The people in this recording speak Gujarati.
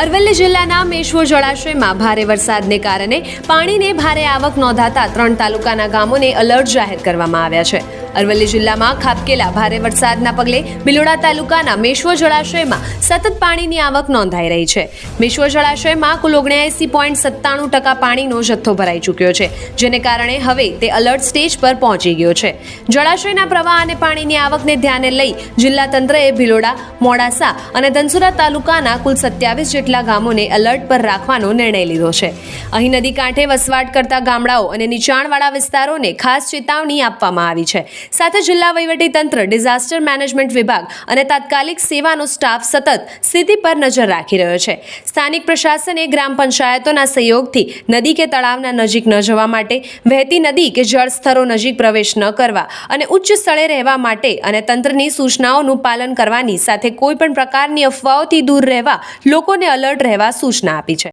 અરવલ્લી જિલ્લાના મેશ્વો જળાશયમાં ભારે વરસાદને કારણે પાણીને ભારે આવક નોંધાતા ત્રણ તાલુકાના ગામોને એલર્ટ જાહેર કરવામાં આવ્યા છે. અરવલ્લી જિલ્લામાં ખાબકેલા ભારે વરસાદના પગલે બિલોડા તાલુકાના મેશ્વો જળાશયમાં સતત પાણીની આવક નોંધાઈ રહી છે. મેશ્વો જળાશયમાં કુલ ઓગણએંસી પોઈન્ટ સત્તાણું ટકા પાણીનો જથ્થો ભરાઈ ચૂક્યો છે, જેને કારણે હવે તે અલર્ટ સ્ટેજ પર પહોંચી ગયો છે. જળાશયના પ્રવાહ અને પાણીની આવકને ધ્યાને લઈ જિલ્લા તંત્રએ ભિલોડા, મોડાસા અને ધનસુરા તાલુકાના કુલ સત્યાવીસ જેટલા ગામોને એલર્ટ પર રાખવાનો નિર્ણય લીધો છે. અહીં નદી કાંઠે વસવાટ કરતા ગામડાઓ અને નીચાણવાળા વિસ્તારોને ખાસ ચેતવણી આપવામાં આવી છે. સાથે જિલ્લા તંત્ર ડિઝાસ્ટર મેનેજમેન્ટ વિભાગ અને તાત્કાલિક સેવાનો સ્ટાફ સતત સ્થિતિ પર નજર રાખી રહ્યો છે. સ્થાનિક પ્રશાસને ગ્રામ પંચાયતોના સહયોગથી નદી કે તળાવના નજીક ન જવા માટે, વહેતી નદી કે જળસ્તરો નજીક પ્રવેશ ન કરવા અને ઉચ્ચ સ્થળે રહેવા માટે અને તંત્રની સૂચનાઓનું પાલન કરવાની સાથે કોઈપણ પ્રકારની અફવાઓથી દૂર રહેવા લોકોને અલર્ટ રહેવા સૂચના આપી છે.